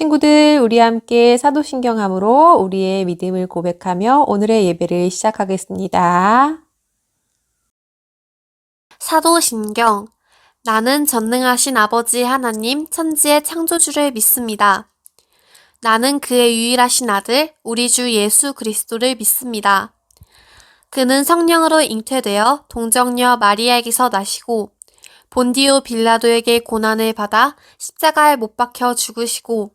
친구들, 우리 함께 사도신경함으로 우리의 믿음을 고백하며 오늘의 예배를 시작하겠습니다. 사도신경. 나는 전능하신 아버지 하나님 천지의 창조주를 믿습니다. 나는 그의 유일하신 아들, 우리 주 예수 그리스도를 믿습니다. 그는 성령으로 잉태되어 동정녀 마리아에게서 나시고 본디오 빌라도에게 고난을 받아 십자가에 못 박혀 죽으시고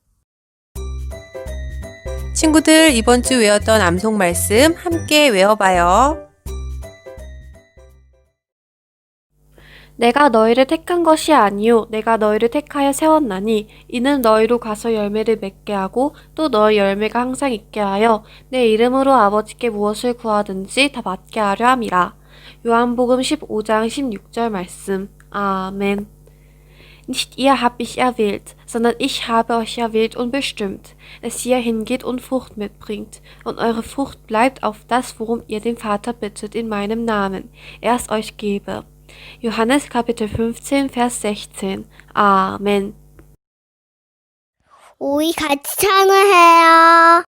친구들, 이번 주 외웠던 암송 말씀 함께 외워봐요. 내가 너희를 택한 것이 아니요 내가 너희를 택하여 세웠나니 이는 너희로 가서 열매를 맺게 하고 또 너희 열매가 항상 있게 하여 내 이름으로 아버지께 무엇을 구하든지 다 받게 하려 함이라. 요한복음 15장 16절 말씀. 아멘. Nicht ihr habt ich erwählt, sondern ich habe euch erwählt und bestimmt, dass ihr hingeht und Frucht mitbringt, und eure Frucht bleibt auf das, worum ihr den Vater bittet in meinem Namen, er es euch gebe. Johannes Kapitel 15, Vers 16. Amen. Ui, Katana her!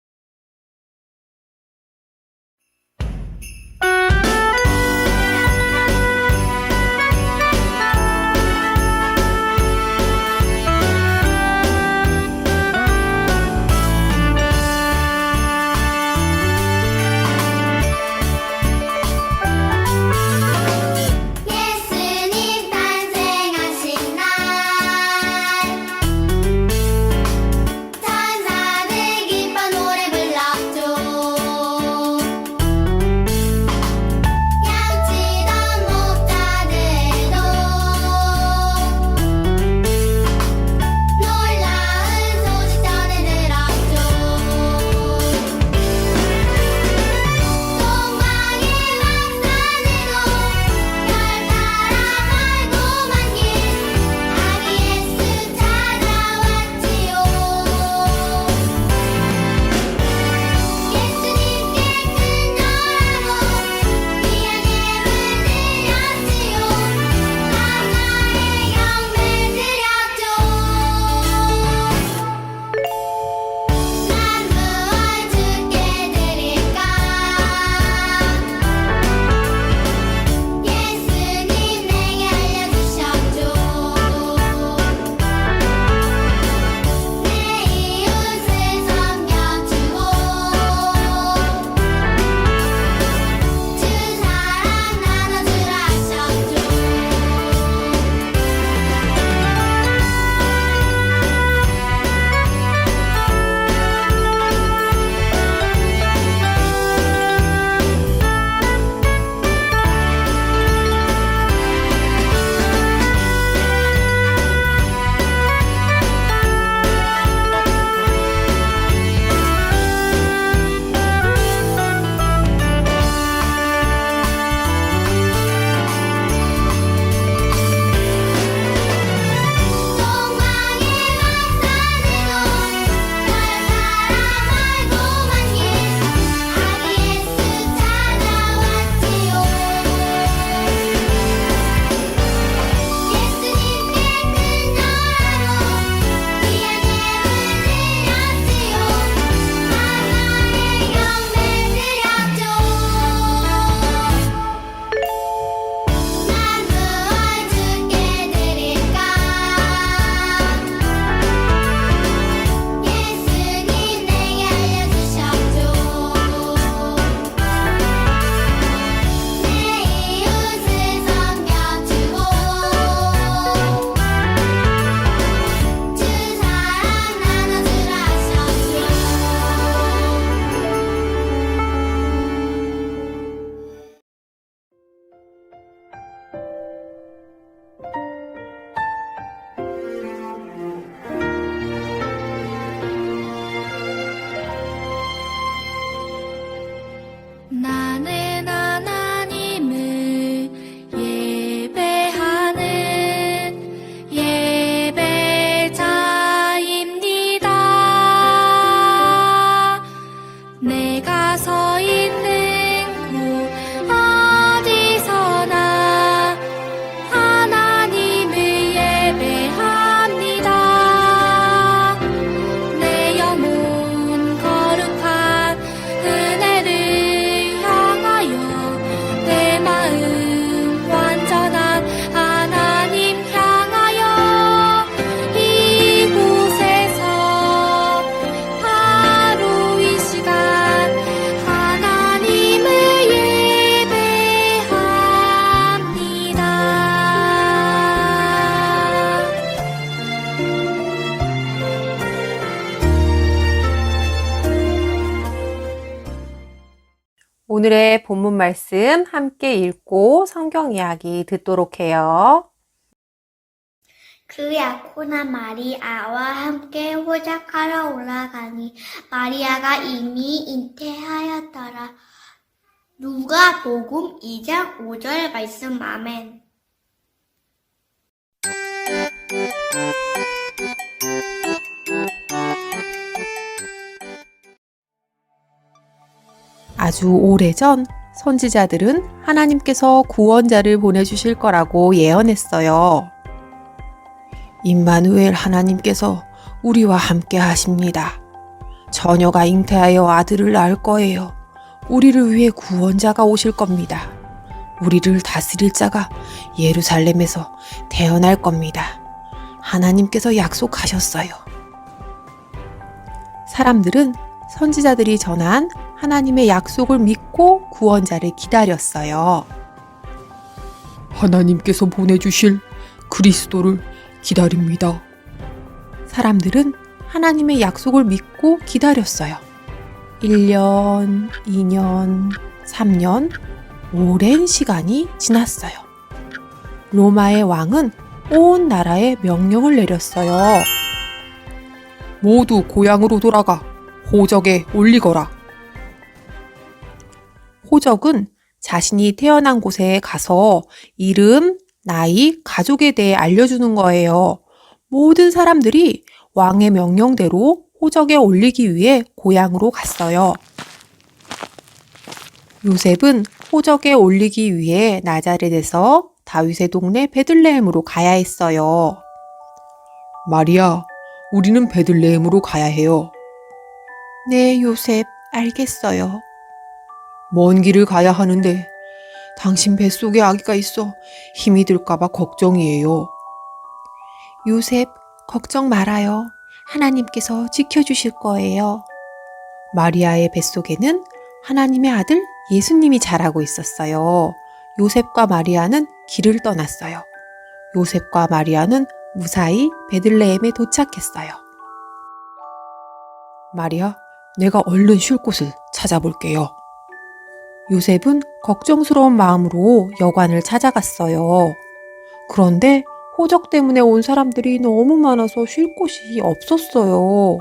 본문 말씀 함께 읽고 성경 이야기 듣도록 해요. 그 약혼한 마리아와 함께 호작하러 올라가니 마리아가 이미 잉태하였더라. 누가 복음 2장 5절 말씀 아멘. 아주 오래전 선지자들은 하나님께서 구원자를 보내주실 거라고 예언했어요. 임마누엘 하나님께서 우리와 함께 하십니다. 처녀가 잉태하여 아들을 낳을 거예요. 우리를 위해 구원자가 오실 겁니다. 우리를 다스릴 자가 예루살렘에서 태어날 겁니다. 하나님께서 약속하셨어요. 사람들은 선지자들이 전한 하나님의 약속을 믿고 구원자를 기다렸어요. 하나님께서 보내주실 그리스도를 기다립니다. 사람들은 하나님의 약속을 믿고 기다렸어요. 1년, 2년, 3년, 오랜 시간이 지났어요. 로마의 왕은 온 나라에 명령을 내렸어요. 모두 고향으로 돌아가 호적에 올리거라. 호적은 자신이 태어난 곳에 가서 이름, 나이, 가족에 대해 알려주는 거예요. 모든 사람들이 왕의 명령대로 호적에 올리기 위해 고향으로 갔어요. 요셉은 호적에 올리기 위해 나자렛에서 다윗의 동네 베들레헴으로 가야 했어요. 마리아, 우리는 베들레헴으로 가야 해요. 네, 요셉, 알겠어요. 먼 길을 가야 하는데 당신 뱃속에 아기가 있어 힘이 들까봐 걱정이에요. 요셉, 걱정 말아요. 하나님께서 지켜주실 거예요. 마리아의 뱃속에는 하나님의 아들 예수님이 자라고 있었어요. 요셉과 마리아는 길을 떠났어요. 요셉과 마리아는 무사히 베들레헴에 도착했어요. 마리아, 내가 얼른 쉴 곳을 찾아볼게요. 요셉은 걱정스러운 마음으로 여관을 찾아갔어요. 그런데 호적 때문에 온 사람들이 너무 많아서 쉴 곳이 없었어요.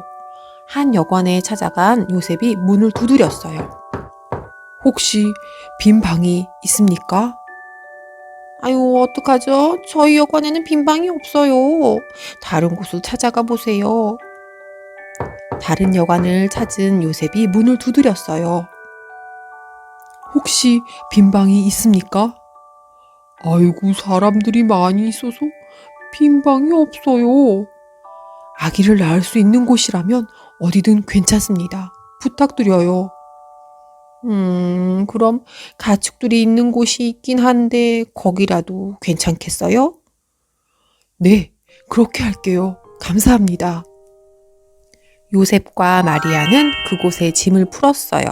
한 여관에 찾아간 요셉이 문을 두드렸어요. 혹시 빈 방이 있습니까? 아유, 어떡하죠? 저희 여관에는 빈 방이 없어요. 다른 곳을 찾아가 보세요. 다른 여관을 찾은 요셉이 문을 두드렸어요. 혹시 빈 방이 있습니까? 아이고, 사람들이 많이 있어서 빈 방이 없어요. 아기를 낳을 수 있는 곳이라면 어디든 괜찮습니다. 부탁드려요. 음, 그럼 가축들이 있는 곳이 있긴 한데 거기라도 괜찮겠어요? 네, 그렇게 할게요. 감사합니다. 요셉과 마리아는 그곳에 짐을 풀었어요.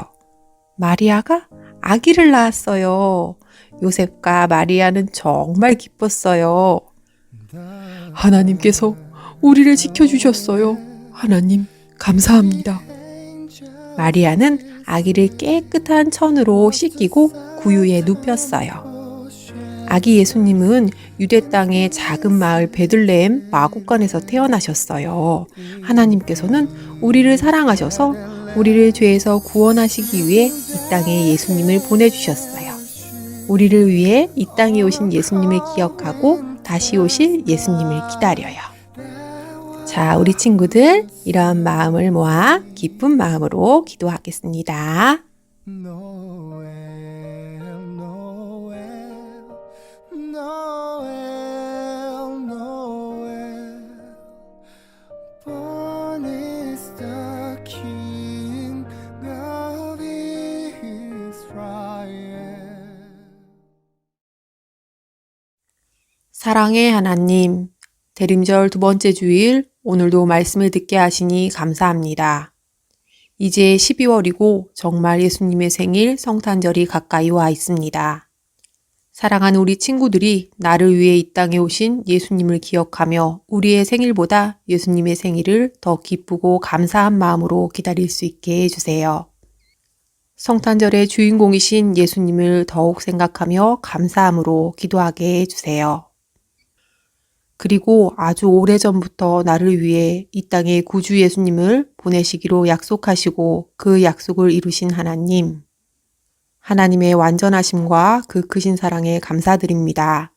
마리아가 아기를 낳았어요. 요셉과 마리아는 정말 기뻤어요. 하나님께서 우리를 지켜주셨어요. 하나님, 감사합니다. 마리아는 아기를 깨끗한 천으로 씻기고 구유에 눕혔어요. 아기 예수님은 유대 땅의 작은 마을 베들레헴 마국간에서 태어나셨어요. 하나님께서는 우리를 사랑하셔서 우리를 죄에서 구원하시기 위해 이 땅에 예수님을 보내주셨어요. 우리를 위해 이 땅에 오신 예수님을 기억하고 다시 오실 예수님을 기다려요. 자, 우리 친구들, 이런 마음을 모아 기쁜 마음으로 기도하겠습니다. 사랑의 하나님, 대림절 두 번째 주일, 오늘도 말씀을 듣게 하시니 감사합니다. 이제 12월이고 정말 예수님의 생일 성탄절이 가까이 와 있습니다. 사랑하는 우리 친구들이 나를 위해 이 땅에 오신 예수님을 기억하며 우리의 생일보다 예수님의 생일을 더 기쁘고 감사한 마음으로 기다릴 수 있게 해주세요. 성탄절의 주인공이신 예수님을 더욱 생각하며 감사함으로 기도하게 해주세요. 그리고 아주 오래전부터 나를 위해 이 땅에 구주 예수님을 보내시기로 약속하시고 그 약속을 이루신 하나님. 하나님의 완전하심과 그 크신 사랑에 감사드립니다.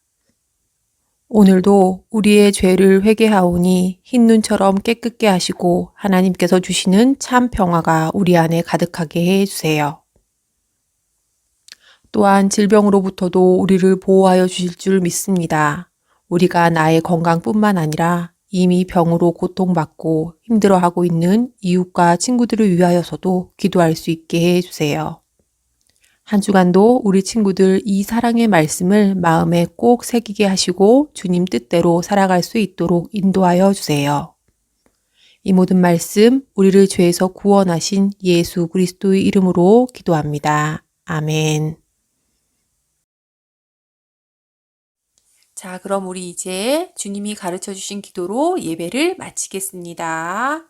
오늘도 우리의 죄를 회개하오니 흰 눈처럼 깨끗게 하시고 하나님께서 주시는 참 평화가 우리 안에 가득하게 해 주세요. 또한 질병으로부터도 우리를 보호하여 주실 줄 믿습니다. 우리가 나의 건강뿐만 아니라 이미 병으로 고통받고 힘들어하고 있는 이웃과 친구들을 위하여서도 기도할 수 있게 해 주세요. 한 주간도 우리 친구들 이 사랑의 말씀을 마음에 꼭 새기게 하시고 주님 뜻대로 살아갈 수 있도록 인도하여 주세요. 이 모든 말씀 우리를 죄에서 구원하신 예수 그리스도의 이름으로 기도합니다. 아멘. 자, 그럼 우리 이제 주님이 가르쳐 주신 기도로 예배를 마치겠습니다.